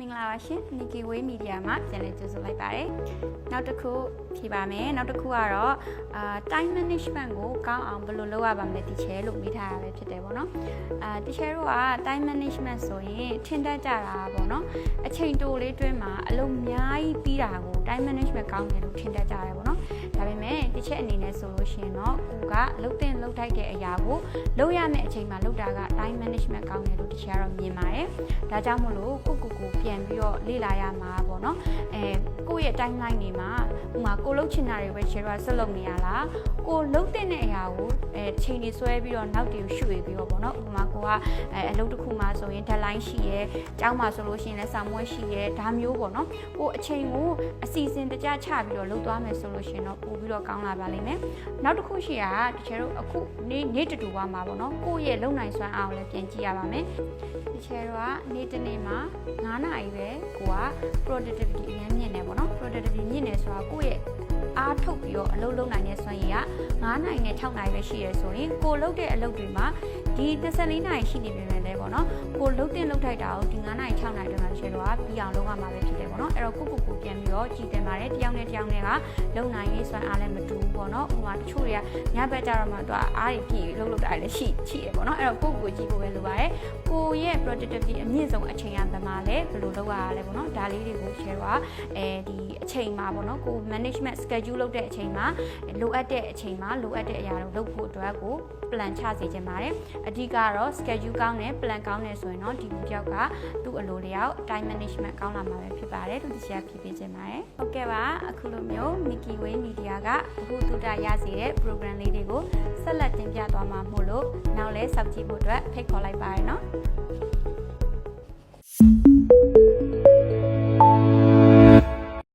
လာပါရှင် Nikki Way Media မှာပြန်လည်ကြိုဆိုလိုက်ပါတယ်နောက်တစ်ခုဖြေပါမယ်နောက်တစ်ခုကတော့အာ time management ကိုကောင်းအောင်ဘယ်လိုလုပ်ရပါမလဲတီချဲလို့မိထားရပဲဖြစ်တယ်ပေါ့နော်အာတီချဲတို့က time management ဆိုရင်ထင်တတ်ကြတာပေါ့နော်အချိန်တိုလေးတွင်းမှာအလုပ်အများကြီးပြီးတာကို time management ကောင်းတယ်လို့ထင်တတ်ကြတယ်ပေါ့နော် ဒါပေမဲ့တီချဲအနေနဲ့ဆိုလို့ရှိရင်တော့ကိုကလှုပ်တင်လှုပ်ထိုက်တဲ့အရာကိုလုပ်ရမယ့်အချိန်မှာလုပ်တာက time management ကောင်းတယ်လို့တီချဲကတော့မြင်ပါတယ်ဒါကြောင့်မို့လို့ကိုကိုကိုပြန်ပြီးတော့လေ့လာရမှာပေါ့နော်အဲကိုယ့်ရဲ့ timeline တွေမှာဥမာကိုလှုပ်ချင်တာတွေပဲ share ဆက်လုပ်နေရလားကိုလှုပ်တဲ့အရာကိုအဲချိန်တွေဆွဲပြီးတော့နောက်တွေကိုရှုရပြီးတော့ပေါ့နော်ဥပမာကိုကအဲအလုပ်တစ်ခုမှဆိုရင် deadline ရှိရဲအကြောင်းမှဆိုလို့ရှိရင်လည်းစာမွေးရှိရဲဒါမျိုးပေါ့နော်ကိုအချိန်ကိုအစီအစဉ်တကျချပြီးတော့လုပ်သွားမယ်ဆိုလို့ရှိရင်တော့ပို့ပြီးတော့ကောင်းလာပါလိမ့်မယ်နောက်တစ်ခုရှိတာတချို့တို့အခုနေ့နေ့တူတူပါမှာပေါ့နော်ကိုယ့်ရဲ့လုံနိုင်စွမ်းအားကိုလည်းပြင်ကြည့်ရပါမယ်တချို့တို့ကနေ့တစ်နေ့မှာ9နာရီပဲကိုက productivity အများမြင့်နေပေါ့နော် productivity မြင့်နေဆိုတာကိုယ့်ရဲ့ အားထုတ်ပြီးတော့အလုပ်လုပ်နိုင်တဲ့စွမ်းရည်က9နိုင်နဲ့6နိုင်ပဲရှိရဆိုရင်ကိုလုပ်တဲ့အလုပ်တွေမှာဒီ24နိုင်ရှိနေပြီပဲလေပေါ့နော်ကိုလုပ်တင်လုပ်ထိုက်တာကိုဒီ9နိုင်6နိုင်တွေမှာရှယ်တော့ပြီးအောင်လုပ်ရမှာပဲဖြစ်တယ်ပေါ့နော်အဲ့တော့ကိုကိုကိုပြန်ပြီးတော့ကြည်တင်ပါတယ်တယောက်နဲ့တယောက်နဲ့ကလုံနိုင်ရေးစွမ်းအားလည်းမတူဘူးပေါ့နော်ဟိုမှာတချို့တွေကညဘက်ကြတော့မှသူကအားတွေပြည့်လှုပ်လှုပ်တာလည်းရှိရှိရပေါ့နော်အဲ့တော့ကိုကိုကြည့်ဖို့ပဲလိုပါတယ် ကိုရဲ့ productivity အမြင့်ဆုံးအချိန်ကဘယ်မှာလဲဘယ်လိုလုပ်ရလဲပေါ့နော်ဒါလေးတွေကို share ပါအဲဒီအချိန်မှာပေါ့နော်ကို management schedule လုပ်တဲ့အချိန်မှာလိုအပ်တဲ့အချိန်မှာလိုအပ်တဲ့အရာတွေလုပ်ဖို့အတွက်ကို plan ချစေချင်ပါတယ်အဓိကတော့ schedule ကောင်းတယ် plan ကောင်းတယ်ဆိုရင်တော့ဒီလူတစ်ယောက်ကသူ့အလိုလျောက် time management ကောင်းလာမှာပဲဖြစ်ပါတယ်သူတရားဖြည့်ပေးခြင်းပါတယ်ဟုတ်ကဲ့ပါအခုလိုမျိုး Mickey Way Media ကအခု တူတာရစေတဲ့ program လေးတွေကိုဆက်လက်တင်ပြသွားမှာမို့လို့နောက်လဲစောင့်ကြည့်ဖို့အတွက်ဖိတ်ခေါ်လိုက်ပါရနော်